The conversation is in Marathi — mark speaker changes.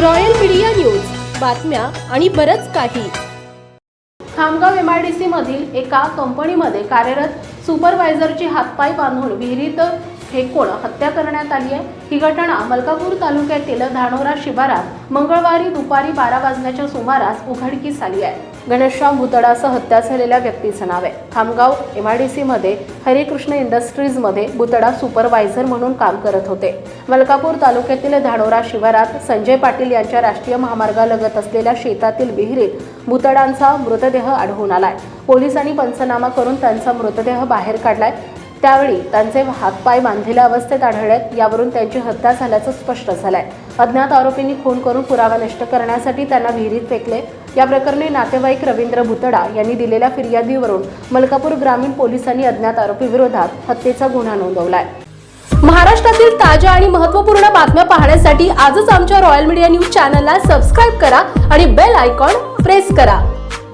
Speaker 1: Royal media news. बातम्या आणि बरंच काही. Khamgaon M I D C मधील एका कंपनीमध्ये कार्यरत सुपरवायझरची हातपाय बांधून विहिरीत फेकून हत्या करण्यात आली आहे. ही घटना मलकापूर तालुक्यातील धानोरा शिवारात मंगळवारी दुपारी बारा वाजण्याच्या सुमारास उघडकीस आली आहे. गणेशराम भुतडासह हत्या झालेल्या व्यक्तीचं नाव आहे. खामगाव एम आय डी सीमध्ये हरिकृष्ण इंडस्ट्रीजमध्ये भुतडा सुपरवायझर म्हणून काम करत होते. मलकापूर तालुक्यातील धानोरा शिवारात संजय पाटील यांच्या राष्ट्रीय महामार्गालगत असलेल्या शेतातील विहिरीत भुतडांचा मृतदेह आढळून आलाय. पोलिसांनी पंचनामा करून त्यांचा मृतदेह बाहेर काढलाय. त्यावेळी त्यांचे हातपाय बांधलेल्या अवस्थेत आढळलेत. यावरून त्यांची हत्या झाल्याचं स्पष्ट झालंय. अज्ञात आरोपींनी खून करून पुरावा नष्ट करण्यासाठी त्यांना विहिरीत फेकले. या प्रकरणी नातेवाईक रवींद्र भुतडा यांनी दिलेल्या फिर्यादीवरून मलकापूर ग्रामीण पोलिसांनी अज्ञात आरोपी विरोधात हत्येचा गुन्हा नोंदवलाय. महाराष्ट्रातील ताज्या आणि महत्त्वपूर्ण बातम्या पाहण्यासाठी आजच आमच्या रॉयल मीडिया न्यूज चॅनलला सबस्क्राईब करा आणि बेल आयकॉन प्रेस करा.